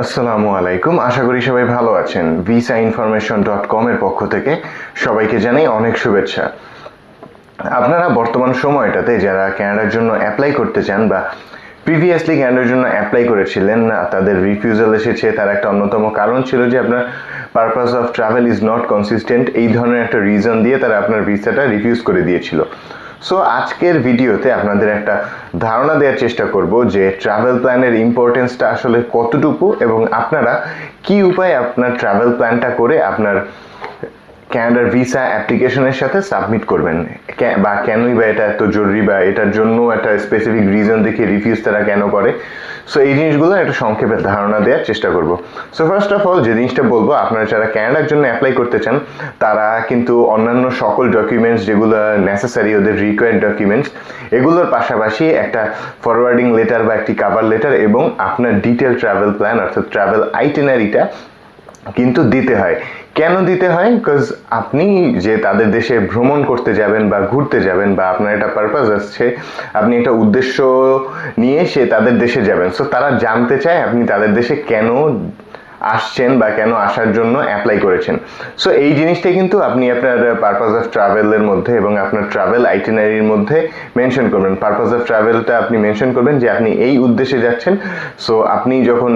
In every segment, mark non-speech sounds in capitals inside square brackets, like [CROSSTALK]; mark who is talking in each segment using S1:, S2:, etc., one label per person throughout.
S1: আসসালামু আলাইকুম। আশা করি সবাই ভালো আছেন। ভিসা ইনফরমেশন ডট কম এর পক্ষ থেকে সবাইকে জানাই অনেক শুভেচ্ছা। আপনারা বর্তমান সময়টাতে যারা ক্যানাডার জন্য অ্যাপ্লাই করতে চান বা প্রিভিয়াসলি ক্যানাডার জন্য অ্যাপ্লাই করেছিলেন তাদের রিফিউজাল এসেছে, তার একটা অন্যতম কারণ ছিল যে আপনার purpose of travel is not consistent এই ধরনের একটা রিজন দিয়ে তারা আপনার ভিসাটা রিফিউজ করে দিয়েছিল। সো আজকের ভিডিওতে আপনাদের একটা ধারণা দেওয়ার চেষ্টা করব যে ট্রাভেল প্ল্যানের ইম্পর্টেন্সটা আসলে কতটুকু এবং আপনারা কি উপায়ে আপনার ট্রাভেল প্ল্যানটা করে আপনার ক্যানাডার ভিসা অ্যাপ্লিকেশনের সাথে সাবমিট করবেন। বা কেনই বা এটা এত জরুরি বা এটার জন্য একটা স্পেসিফিক রিজন দেখে রিফিউজ তারা কেন করে? সো এই জিনিসগুলো একটা সংক্ষেপে ধারণা দেওয়ার চেষ্টা করব। সো ফার্স্ট অফ অল যে জিনিসটা বলব, আপনারা যারা ক্যানাডার জন্য অ্যাপ্লাই করতে চান, তারা কিন্তু অন্যান্য সকল ডকুমেন্টস যেগুলো নেসেসারি ওদের রিকোয়ার্ড ডকুমেন্টস এগুলোর পাশাপাশি একটা ফরওয়ার্ডিং লেটার বা একটি কাভার লেটার এবং আপনার ডিটেল ট্রাভেল প্ল্যান অর্থাৎ ট্রাভেল আইটেনারিটা কিন্তু দিতে হয়। কেন দিতে হয়? বিকজ আপনি যে তাদের দেশে ভ্রমণ করতে যাবেন বা ঘুরতে যাবেন বা আপনার একটা পারপাস আসছে আপনি একটা উদ্দেশ্য নিয়ে সে তাদের দেশে যাবেন। সো তারা জানতে চায় আপনি তাদের দেশে কেন আসছেন বা কেন আসার জন্য অ্যাপ্লাই করেছেন। সো এই জিনিসটাই কিন্তু আপনি আপনার পারপাস অফ ট্রাভেলের মধ্যে এবং আপনার ট্রাভেল আইটেনারির মধ্যে মেনশন করবেন। পারপাস অফ ট্রাভেলটা আপনি মেনশন করবেন যে আপনি এই উদ্দেশ্যে যাচ্ছেন। সো আপনি যখন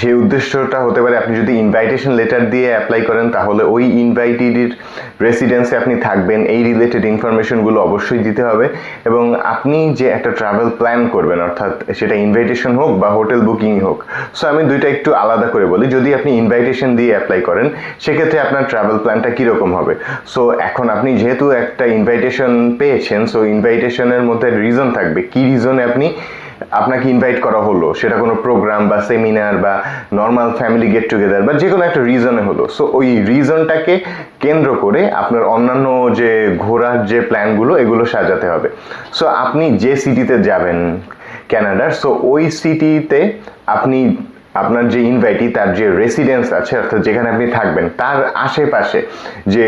S1: সেই উদ্দেশ্যটা হতে পারে আপনি যদি ইনভাইটেশন লেটার দিয়ে অ্যাপ্লাই করেন, তাহলে ওই ইনভাইটেডির রেসিডেন্সে আপনি থাকবেন। এই রিলেটেড ইনফরমেশনগুলো অবশ্যই দিতে হবে এবং আপনি যে একটা ট্রাভেল প্ল্যান করবেন, অর্থাৎ সেটা ইনভাইটেশন হোক বা হোটেল বুকিংই হোক সো আমি দুইটা একটু আলাদা করে বলি। যদি আপনি ইনভাইটেশন দিয়ে অ্যাপ্লাই করেন, সেক্ষেত্রে আপনার ট্রাভেল প্ল্যানটা কীরকম হবে? সো এখন আপনি যেহেতু একটা ইনভাইটেশন পেয়েছেন সো ইনভাইটেশনের মধ্যে রিজন থাকবে। কী রিজনে আপনি আপনাকে ইনভাইট করা হলো, সেটা কোনো প্রোগ্রাম বা সেমিনার বা নর্মাল ফ্যামিলি গেট টুগেদার বা যে কোনো একটা রিজনে হলো। সো ওই রিজনটাকে কেন্দ্র করে আপনার অন্যান্য যে ঘোরার যে প্ল্যানগুলো এগুলো সাজাতে হবে। সো আপনি যে সিটিতে যাবেন ক্যানাডার সো ওই সিটিতে আপনি, আপনার যে ইনভাইটি তার যে রেসিডেন্স আছে, অর্থাৎ যেখানে আপনি থাকবেন, তার আশেপাশে যে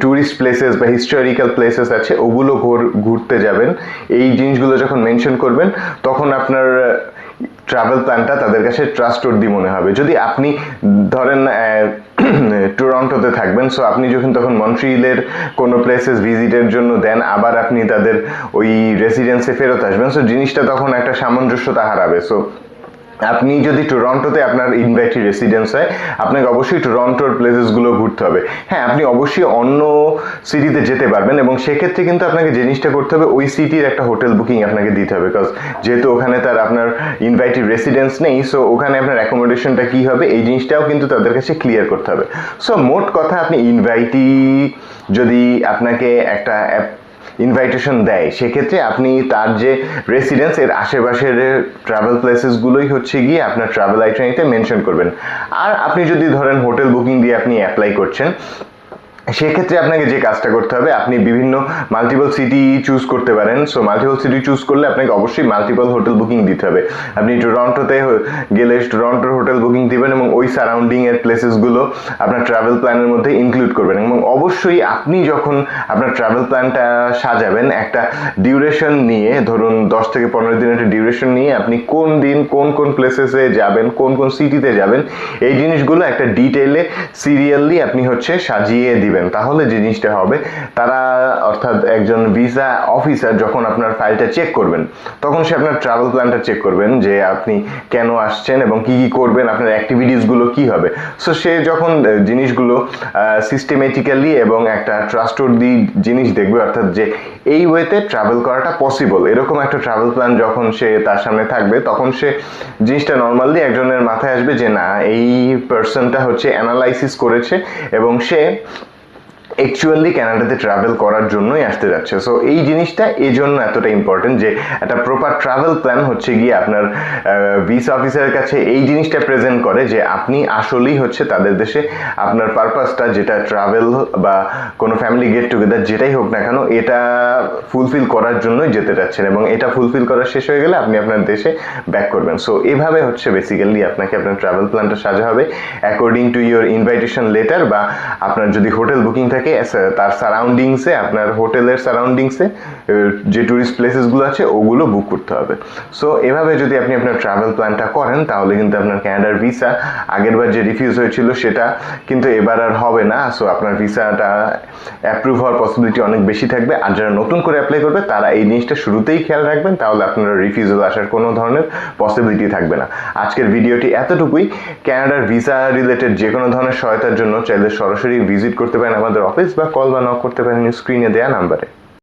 S1: ট্যুরিস্ট প্লেসেস বা হিস্টোরিক্যাল প্লেসেস আছে, ওগুলো ঘোর- ঘুরতে যাবেন। এই জিনিসগুলো যখন মেনশন করবেন, তখন আপনার ট্রাভেল প্ল্যানটা তাদের কাছে ট্রাস্টওয়ার্দি মনে হবে। যদি আপনি, ধরেন টরন্টোতে [CLEARS THROAT] থাকবেন সো আপনি যখন, তখন মন্ট্রিলের কোনো প্লেসেস ভিজিটের জন্য দেন, আবার আপনি তাদের ওই রেসিডেন্সে ফেরত আসবেন। সো জিনিসটা তখন একটা সামঞ্জস্যতা হারাবে। সো আপনি যদি টরন্টোতে আপনার ইনভাইটি রেসিডেন্স হয়, আপনাকে অবশ্যই টরন্টোর প্লেসেসগুলো ঘুরতে হবে। হ্যাঁ আপনি অবশ্যই অন্য সিটিতে যেতে পারবেন এবং সেক্ষেত্রে কিন্তু আপনাকে জিনিসটা করতে হবে, ওই সিটির একটা হোটেল বুকিং আপনাকে দিতে হবে বিকজ যেহেতু ওখানে তার আপনার ইনভাইটি রেসিডেন্স নেই সো ওখানে আপনার অ্যাকোমোডেশনটা কী হবে, এই জিনিসটাও কিন্তু তাদের কাছে ক্লিয়ার করতে হবে। সো মোট কথা, আপনি ইনভাইটি যদি আপনাকে একটা ইনভাইটেশন দেয়। সেক্ষেত্রে আপনি তার যে রেসিডেন্স এর আশেপাশের ট্রাভেল প্লেসেসগুলোই হচ্ছে গিয়ে আপনার ট্রাভেল আইটেনিতে মেনশন করবেন। আর আপনি যদি ধরেন হোটেল বুকিং দিয়ে আপনি অ্যাপ্লাই করছেন সেক্ষেত্রে আপনাকে যে কাজটা করতে হবে, আপনি বিভিন্ন মাল্টিপল সিটি চুজ করতে পারেন। সো মাল্টিপল সিটি চুজ করলে আপনাকে অবশ্যই মাল্টিপল হোটেল বুকিং দিতে হবে। আপনি টরন্টোতে গেলে টরন্টোর হোটেল বুকিং দিবেন এবং ওই সারাউন্ডিং এর প্লেসেসগুলো আপনার ট্রাভেল প্ল্যানের মধ্যে ইনক্লুড করবেন। এবং অবশ্যই আপনি যখন আপনার ট্রাভেল প্ল্যানটা সাজাবেন, একটা ডিউরেশন নিয়ে, ধরুন দশ থেকে পনেরো দিনের একটা ডিউরেশন নিয়ে আপনি কোন দিন কোন কোন প্লেসেসে যাবেন, কোন কোন সিটিতে যাবেন, এই জিনিসগুলো একটা ডিটেইলে সিরিয়ালি আপনি হচ্ছে সাজিয়ে দিবেন। তাহলে যে জিনিসটা হবে, তারা অর্থাৎ একজন ভিসা অফিসার যখন আপনার ফাইলটা চেক করবেন, তখন সে আপনার ট্রাভেল প্ল্যানটা চেক করবেন যে আপনি কেন আসছেন এবং কি কি করবেন, আপনার অ্যাক্টিভিটিসগুলো কি হবে। সো সে যখন জিনিসগুলো সিস্টেমেটিক্যালি এবং একটা ট্রাস্টওয়ার্দি জিনিস দেখবে, অর্থাৎ যে এই ওয়েতে ট্রাভেল করাটা পসিবল এরকম একটা ট্রাভেল প্ল্যান যখন সে তার সামনে থাকবে, তখন সে জিনিসটা নর্মালি একজনের মাথায় আসবে যে, না, এই পার্সনটা হচ্ছে অ্যানালাইসিস করেছে এবং সে অ্যাকচুয়ালি ক্যানাডাতে ট্রাভেল করার জন্যই আসতে যাচ্ছে। সো এই জিনিসটা এই জন্য এতটা ইম্পর্টেন্ট যে, একটা প্রপার ট্রাভেল প্ল্যান হচ্ছে গিয়ে আপনার ভিসা অফিসারের কাছে এই জিনিসটা প্রেজেন্ট করে যে, আপনি আসলেই হচ্ছে তাদের দেশে আপনার পারপাসটা যেটা ট্রাভেল বা কোনো ফ্যামিলি গেট টুগেদার যেটাই হোক না কেন, এটা ফুলফিল করার জন্যই যেতে যাচ্ছেন এবং এটা ফুলফিল করা শেষ হয়ে গেলে আপনি আপনার দেশে ব্যাক করবেন। সো এভাবে হচ্ছে বেসিক্যালি আপনাকে আপনার ট্রাভেল প্ল্যানটা সাজা হবে। According to your invitation letter বা আপনার যদি হোটেল বুকিং থাকে আপনাকে তার সারাউন্ডিংসে আপনার হোটেলের সারাউন্ডিংসে যে ট্যুরিস্ট প্লেসেসগুলো আছে, ওগুলো বুক করতে হবে। সো এভাবে যদি আপনি আপনার ট্রাভেল প্ল্যানটা করেন, তাহলে কিন্তু আপনার ক্যানাডার ভিসা আগেরবার যে রিফিউজ হয়েছিল, সেটা কিন্তু এবার আর হবে না। সো আপনার ভিসাটা অ্যাপ্রুভ হওয়ার পসিবিলিটি অনেক বেশি থাকবে। আর যারা নতুন করে অ্যাপ্লাই করবে, তারা এই জিনিসটা শুরুতেই খেয়াল রাখবেন, তাহলে আপনার রিফিউজাল আসার কোনো ধরনের পসিবিলিটি থাকবে না। আজকের ভিডিওটি এতটুকুই। ক্যানাডার ভিসা রিলেটেড যে কোনো ধরনের সহায়তার জন্য চাইলে সরাসরি ভিজিট করতে পারেন আমাদের অফিস বা কল বা নক করতে পারেন স্ক্রিনে দেয়া নাম্বারে